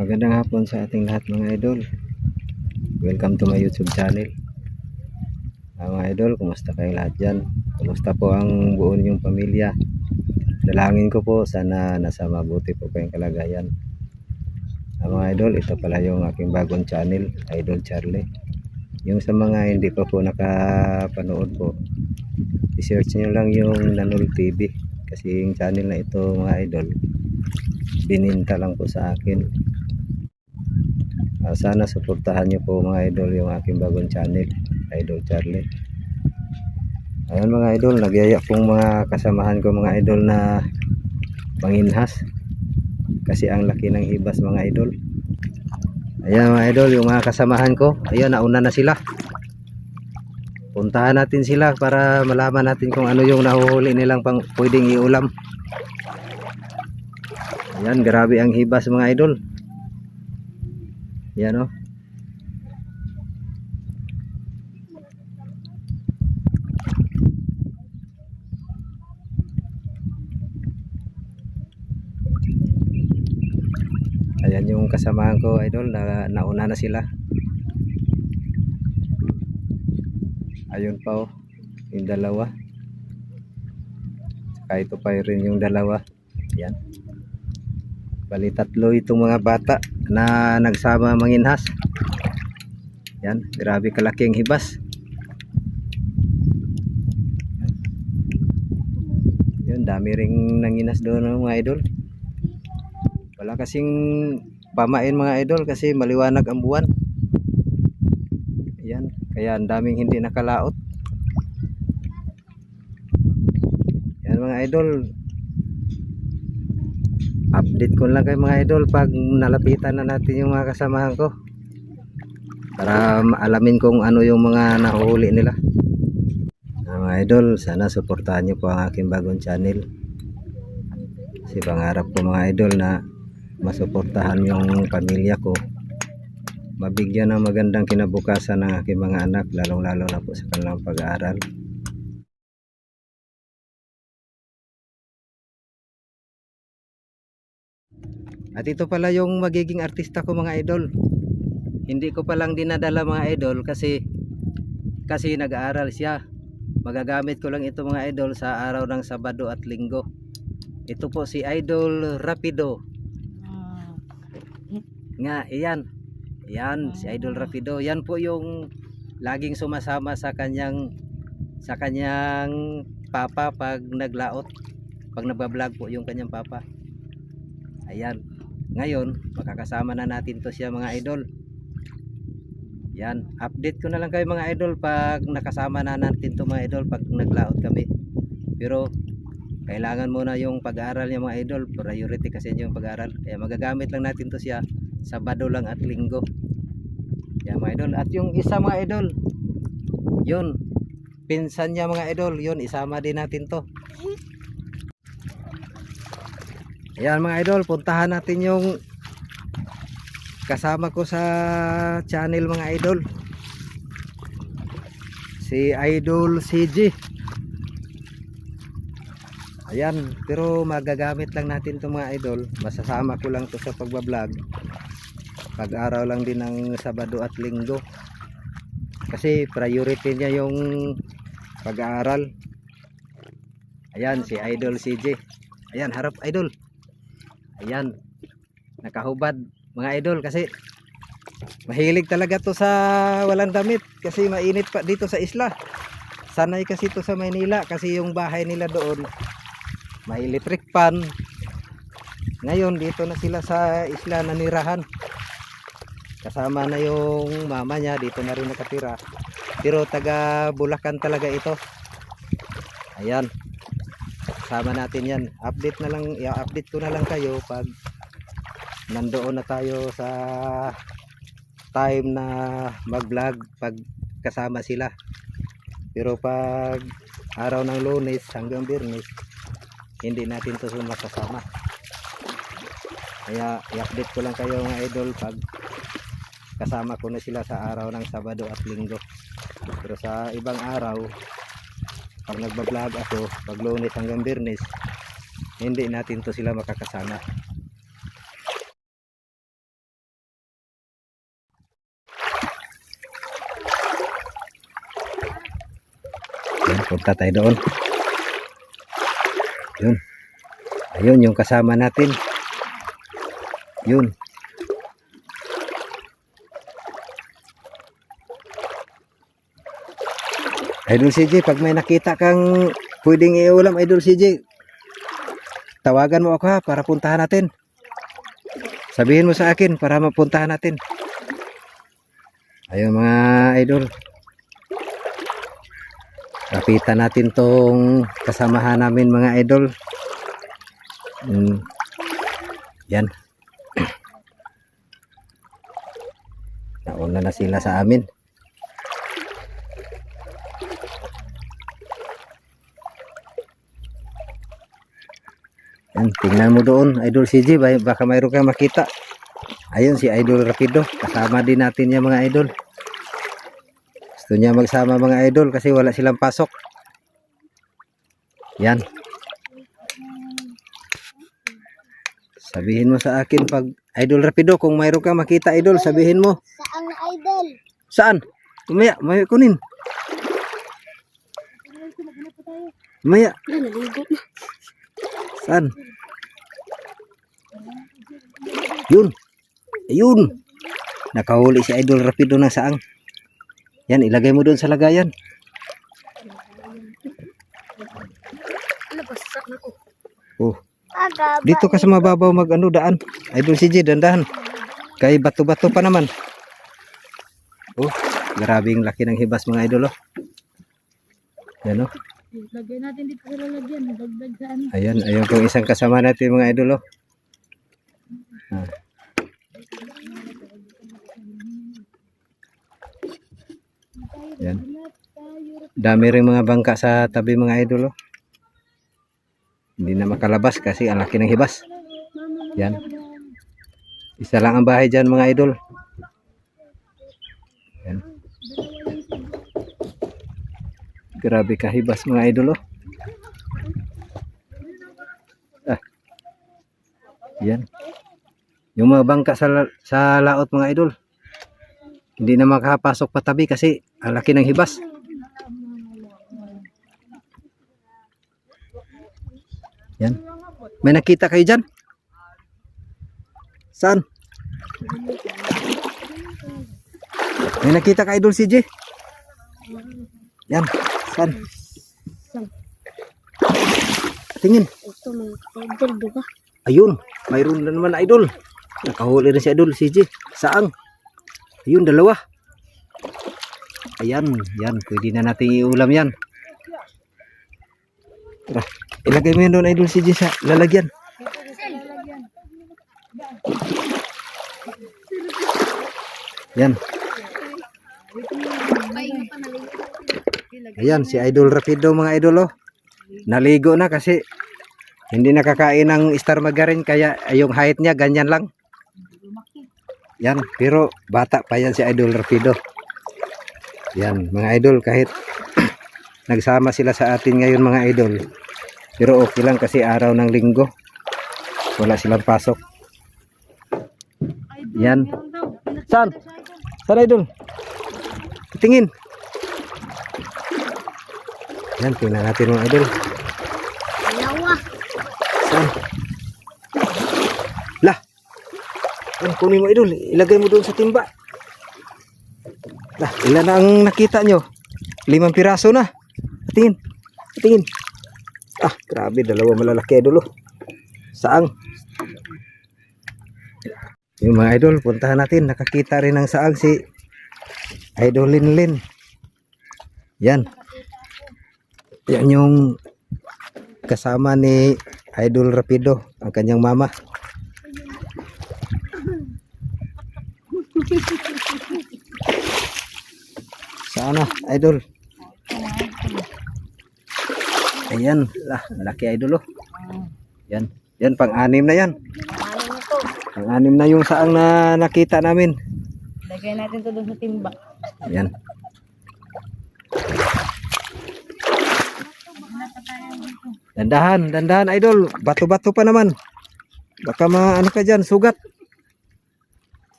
Magandang hapon sa ating lahat mga idol. Welcome to my YouTube channel. Ah, mga idol, kumusta kayo lahat dyan? Kumusta po ang buo ninyong pamilya? Dalangin ko po sana nasa mabuti po kayong kalagayan. Ah, mga idol, ito pala yung aking bagong channel, Idol Charlie. Yung sa mga hindi pa po nakapanood po, i-search nyo lang yung Nanol TV. Kasi yung channel na ito mga idol, bininta lang po sa akin. Ah, sana suportahan nyo po mga idol yung aking bagong channel, Idol Charlie. Ayan mga idol, nagyaya pong mga kasamahan ko mga idol na manginhas. Kasi ang laki ng ibas mga idol. Ayan mga idol, yung mga kasamahan ko. Ayan, nauna na sila. Puntahan natin sila para malaman natin kung ano yung nahuhuli nilang pang pwedeng iulam. Ayan, grabe ang hibas mga idol. Yan o. Ayan yung kasamahan ko idol na nauna na sila. Ayun pa oh, yung dalawa. Saka ito pa rin yung dalawa. Ayan. Bali tatlo itong mga bata na nagsama manginhas. Yan, grabe kalaki ang hibas. Yun, dami ring nanginas doon mga idol. Wala kasing pamain mga idol kasi maliwanag ang buwan. Yan, kaya ang daming hindi nakalaot. Yan mga idol, update ko lang kay mga idol pag nalapitan na natin yung mga kasamahan ko. Para maalamin kung ano yung mga nahuhuli nila. Ah, mga idol sana suportahan nyo po ang aking bagong channel. Kasi pangarap ko mga idol na masuportahan yung pamilya ko. Mabigyan ng magandang kinabukasan ng aking mga anak lalong lalo na po sa kanilang pag-aaral At ito pala yung magiging artista ko mga idol. Hindi ko palang dinadala mga idol kasi kasi nag-aaral siya. Magagamit ko lang ito mga idol sa araw ng Sabado at Linggo. Ito po si Idol Rapido. Nga, iyan. Yan, si Idol Rapido. Yan po yung laging sumasama sa kanyang sa kanyang papa pag naglaot. Pag nagbablog po yung kanyang papa. Ayan. Ngayon, makakasama na natin to siya mga idol. Yan, update ko na lang kayo mga idol pag nakasama na natin to mga idol pag naglaot kami. Pero kailangan muna yung pag-aaral niya mga idol, priority kasi yung pag-aaral. Kaya magagamit lang natin to siya Sabado lang at Linggo. Yan mga idol. At yung isa mga idol, yun, pinsan niya mga idol, yun, isama din natin to. Ayan mga idol, puntahan natin yung kasama ko sa channel mga idol. Si Idol CG. Ayan, pero magagamit lang natin to mga idol. Masasama ko lang to sa pagbablog. Pag-araw lang din ng Sabado at Linggo. Kasi priority niya yung pag-aaral. Ayan, si Idol CG. Ayan, harap idol. Ayan. Nakahubad mga idol kasi mahilig talaga to sa walang damit kasi mainit pa dito sa isla. Sanay kasi to sa Maynila kasi yung bahay nila doon may electric pan. Ngayon dito na sila sa isla na nirahan. Kasama na yung mama niya dito na rin nakatira. Pero taga Bulacan talaga ito. Ayan kasama natin yan. Update na lang i-update ko na lang kayo pag nandoon na tayo sa time na mag vlog pag kasama sila. Pero pag araw ng lunes hanggang birnis hindi natin to makasama kaya i-update ko lang kayo mga idol pag kasama ko na sila sa araw ng Sabado at Linggo. Pero sa ibang araw pag nagbablog ako pag lunes hanggang birnes hindi natin to sila makakasama. Ayan, punta tayo doon. Yun. Ayun yung kasama natin. Yun. Idol CJ, pag may nakita kang pwedeng iulam, Idol CJ, tawagan mo ako ha para puntahan natin. Sabihin mo sa akin para mapuntahan natin. Ayun mga idol. Kapitan natin tong kasamahan namin mga idol. Mm. Yan. Nauna na sila sa amin. Yan, tingnan mo doon, Idol CJ, ba- baka mayroon kang makita. Ayun si Idol Rapido, kasama din natin yung mga idol. Gusto niya magsama mga idol kasi wala silang pasok. Yan. Sabihin mo sa akin pag Idol Rapido, kung mayroon kang makita idol, sabihin mo. Saan idol? Saan? Umaya, may kunin. Umaya, saan? Yun. Ayun. Nakahuli si Idol Rapido ng saang. Yan, ilagay mo doon sa lagayan. Oh, dito ka sa mababaw mag ano daan. Idol CJ, dandahan. Kay bato-bato pa naman. Oh, grabing laki ng hibas mga idol oh. Yan oh. Lagay natin dito sa lalagyan. Dagdag sa ano. Ayan, ayun pong isang kasama natin mga idol oh. Ah. Yan. Dami rin mga bangka sa tabi mga idol oh. Hindi na makalabas kasi ang laki ng hibas. Yan. Isa lang ang bahay dyan mga idol. Yan. Grabe kahibas mga idol oh. Ah. Yan. Yung mga bangka sa, sa laot mga idol. Hindi na makapasok patabi kasi ang laki ng hibas. Yan. May nakita kayo dyan? Saan? May nakita ka idol CJ? Yan. Saan? Tingin. Ayun, mayroon na naman idol. Nakahuli na si idol, CJ. Saang? Ayun, dalawa. Ayan, yan. Pwede na natin iulam yan. Tara, ilagay mo yan doon idol CJ sa lalagyan. Yan. Ayan, si Idol Rapido mga idol oh. Naligo na kasi hindi nakakain ng star margarine kaya yung height niya ganyan lang. Yan, pero bata pa yan si Idol Rapido. Yan, mga idol kahit nagsama sila sa atin ngayon mga idol. Pero okay lang kasi araw ng linggo. Wala silang pasok. Yan. Saan? Saan idol? Tingin. Yan, tingnan natin mga idol. Dalawa. Saan? Lah. Yan, kunin mo idol. Ilagay mo doon sa timba. Lah, ilan na ang nakita nyo? Limang piraso na. Tingin. Tingin. Ah, grabe. Dalawa malalaki idol. Oh. Saang? Yung mga idol, puntahan natin. Nakakita rin ng saang si Idol Linlin. Yan. Yan yung kasama ni Idol Rapido, ang kanyang mama. Sana, Idol. Ayan, lah, laki Idol oh. Yan, yan pang-anim na yan. Ano? Pang-anim na yung saang na nakita namin. Lagay natin to doon sa timba. Yan. Dandahan, dandahan idol. Bato-bato pa naman. Baka ma ano ka dyan, sugat.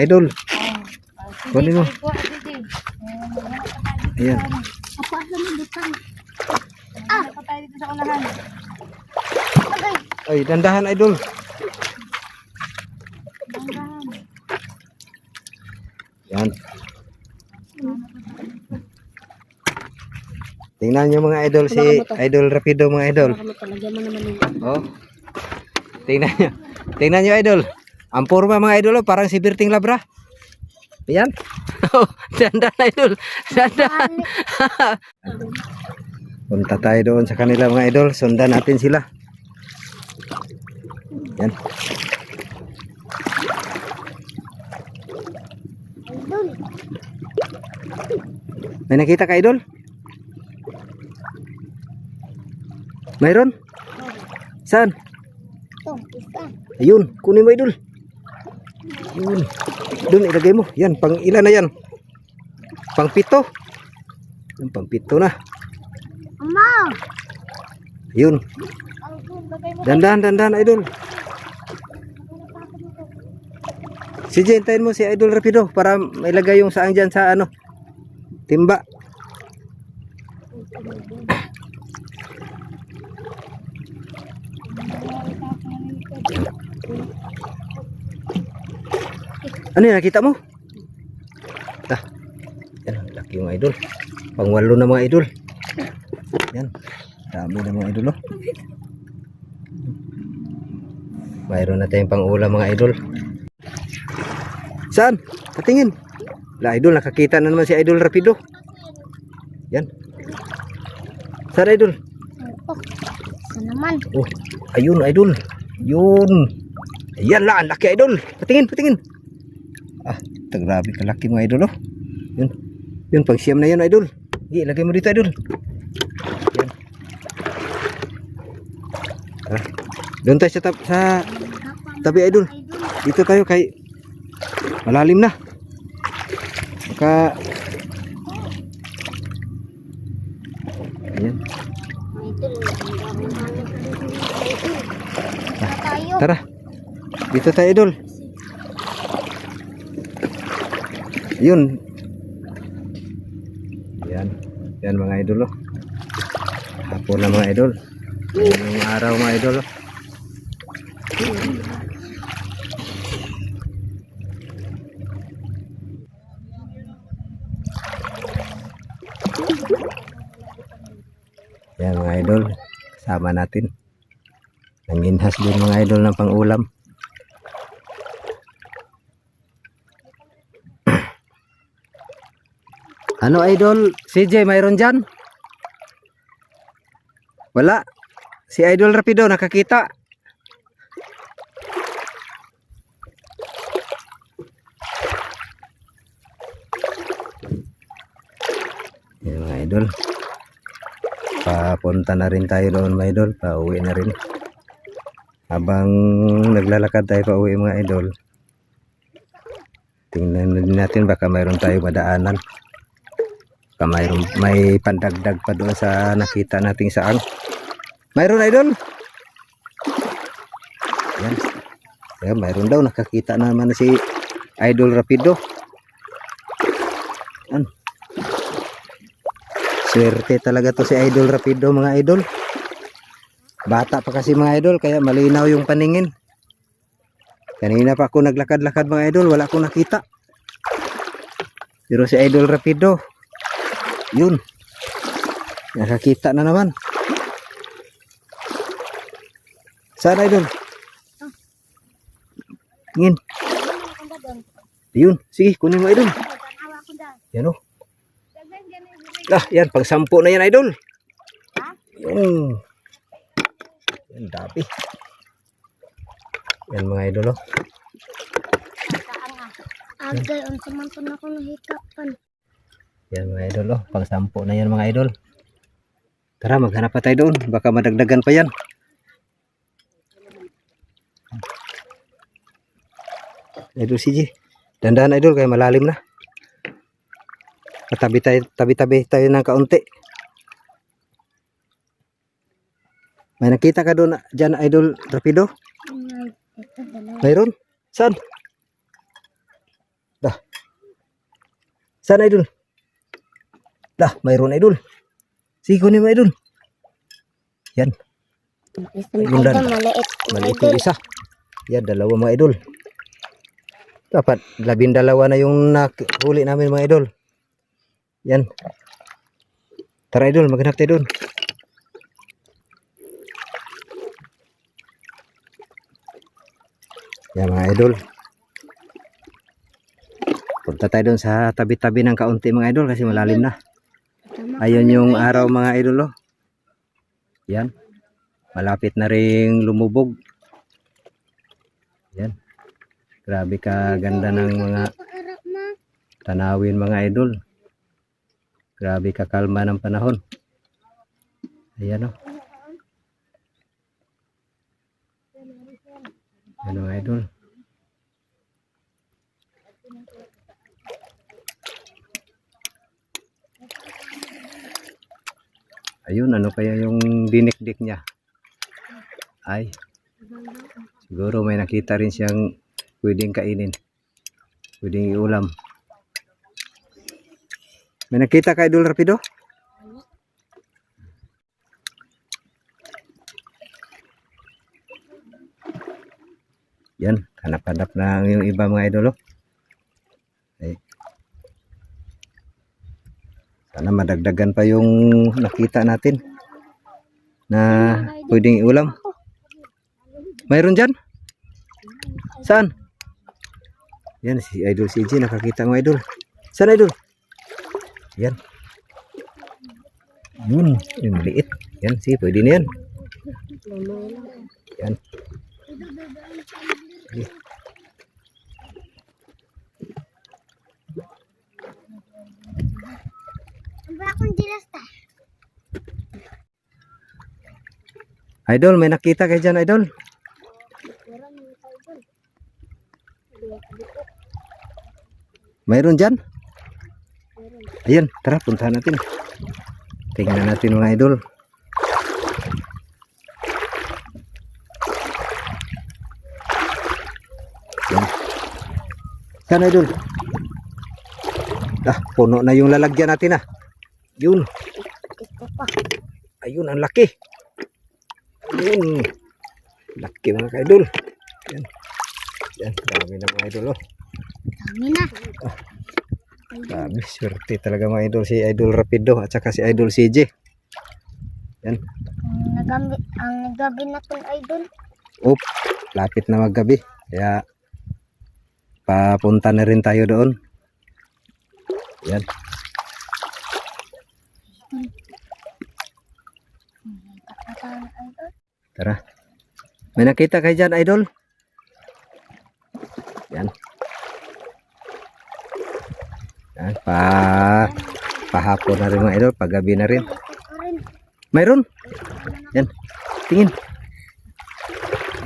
Idol. Kunin mo. Ayan. Apa sa mga butang? sa unahan. Ay, dandahan idol. Dandahan. Yan. Tingnan nyo mga idol si mo. Idol Rapido mga idol. Mo. Oh. Tingnan nyo. Tingnan nyo idol. Ang forma mga idol parang si Berting Labra. Yan. Oh, dandan idol. Dandan. Punta tayo doon sa kanila mga idol. Sundan natin sila. Yan. Idol. May nakita ka idol? Mayroon? Saan? Ayun, kunin mo idol. Ayun. Doon ilagay mo. Yan, pang ilan na yan? Pang pito. Yan, pang pito na. Ama! Ayun. Dandan, dandan, idol. Si Jen, tayin mo si Idol Rapido para mailagay yung saan dyan sa ano. Timba. Ano yan, nakita mo? Ah, yan, ang laki yung idol. Pangwalo na mga idol. Yan, dami na mga idol, oh. Mayroon na tayong pang ulam mga idol. Saan? Patingin. La idol, nakakita na naman si Idol Rapido. Yan. Saan idol? Oh, isa naman. Oh, ayun idol. Yun. Ayan la, laki idol. Patingin, patingin. Ah, ito grabe kalaki mga idol oh. Yun. Yun, pag siyam na yun idol. Sige, lagay mo dito idol. Yan. Ah, doon tayo sa, tab- sa tabi idol. Dito tayo kay malalim na. Baka Ayan. Tayo. Tara. Dito tayo, idol. Yun. Yan. Yan mga idol, oh. Hapon na mga idol. Yung araw mga idol, oh. Yan mga idol. Kasama natin. Nanginhas din mga idol ng pang-ulam. Ano idol? CJ, mayroon dyan? Wala. Si Idol Rapido nakakita. Yan mga idol. Papunta na rin tayo doon mga idol. Pauwi na rin habang naglalakad tayo pa uwi mga idol tingnan natin baka mayroon tayo madaanan baka mayroon may pandagdag pa doon sa nakita nating saan. Mayroon idol? Yan yan mayroon daw. Nakakita naman si idol rapido. Yan swerte talaga to si idol rapido mga idol. Bata pa kasi mga idol, kaya malinaw yung paningin. Kanina pa ako naglakad-lakad mga idol, wala akong nakita. Pero si Idol Rapido, yun. Nakakita na naman. Saan idol? Tingin. Yun, sige, kunin mo idol. Yan o. Ah, yan, pang sampo na yan idol. Yun. Yan, dami. Yan mga idol, oh. Agay, ang samantan ako nahikapan. Yan mga idol, oh. Pang sampo na yan mga idol. Tara, maghanap pa tayo doon. Baka madagdagan pa yan. Idol CJ. Dandahan idol, kaya malalim na. Tabi tayo, tabi-tabi tayo ng kaunti. May nakita ka doon dyan, idol Rapido? Mayroon? Saan? Dah. Saan idol? Dah, mayroon idol. Kunin mo idol. Yan. Idol, maliit. Yung isa. Yan, dalawa mga idol. Dapat, labindalawa na yung nakuli namin mga idol. Yan. Tara idol, maghanap tayo doon. Yan mga idol. Punta tayo doon sa tabi-tabi ng kaunti mga idol kasi malalim na. Ayun yung araw mga idol oh. Yan. Malapit na ring lumubog. Yan. Grabe ka ganda ng mga tanawin mga idol. Grabe ka kalma ng panahon. Ayan oh. Yan mga idol. Ayun, ano kaya yung dinikdik niya? Ay, siguro may nakita rin siyang pwedeng kainin. Pwedeng iulam. May nakita ka Idol Rapido? Yan, hanap-hanap na yung iba mga idol. oh. Ay. Sana madagdagan pa yung nakita natin na pwedeng iulam. Mayroon dyan? Saan? Yan, si Idol CJ nakakita mo Idol. Saan Idol? Yan. Yun, yung maliit. Yan, si pwede na yan. Yan. Ang ba akong dilasta? Idol, may nakita kayo dyan, Idol. Mayroon dyan? Ayan, tara, puntahan natin. Tingnan natin mga idol. Saan idol? Ah, puno na yung lalagyan natin ah. Yun. Ayun, ang laki. Ayun. Laki mga ka-idol. Yan. Yan, dami na mga idol oh. Dami na. Dami, swerte talaga mga idol si Idol Rapido at saka si Idol CJ. Yan. Ang nagamit, ang nagabi na tong idol. Op, lapit na maggabi. Kaya papunta na rin tayo doon. Yan. Kapatang idol. Tara. May nakita kayo dyan, Idol? Yan. Yan, pa pahapon na rin mga idol, paggabi na rin. Mayroon? Yan. Tingin.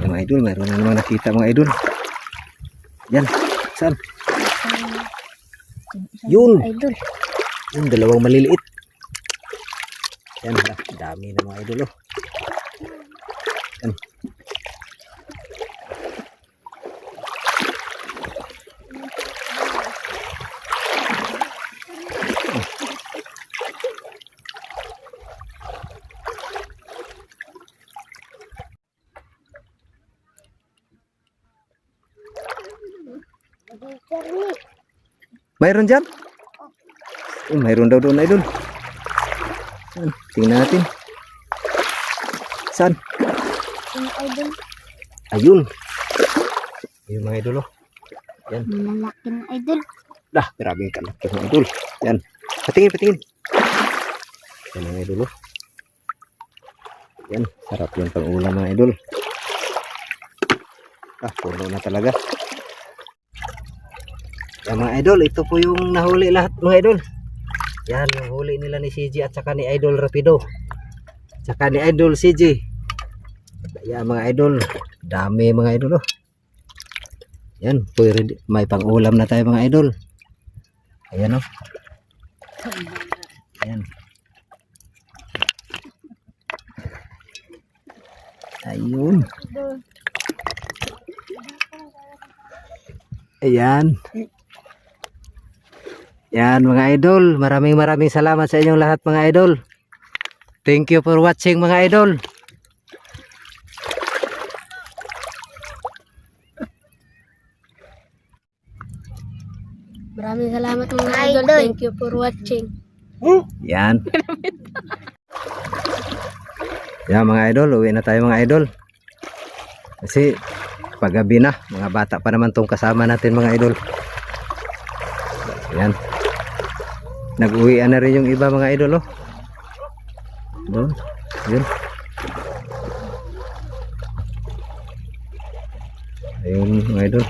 Yan mga idol, mayroon na naman nakita mga idol. Yan. Saan? Yun. Idol. Yung dalawang maliliit. Yan, dami na mga idol. Oh. Mayroon dyan? Oh, mayroon daw doon idol. Saan? Tingnan natin. Saan? Ayun. Ayun mga idol. Oh. Yan. Malalaki na idol. Dah, grabing kalaki mga idol. Yan. Patingin, patingin. Yan mga idol. Oh. Yan. Sarap yung pang-ulam mga idol. Ah, puno na talaga. Yan mga idol, ito po yung nahuli lahat mga idol. Yan yung huli nila ni CJ at saka ni Idol Rapido. Saka ni Idol CJ. Yan mga idol, dami mga idol oh. Yan, pwede, may pang-ulam na tayo mga idol. Ayan oh. Ayan. Ayun. Ayan. Yan mga idol, maraming maraming salamat sa inyong lahat mga idol. Thank you for watching mga idol. Maraming salamat mga idol. Thank you for watching. Yan. Yan mga idol, uwi na tayo mga idol. Kasi paggabi na, mga bata pa naman tong kasama natin mga idol. Yan. Nag-uwi na rin yung iba mga idol oh. Doon. Yun. Ayun mga idol.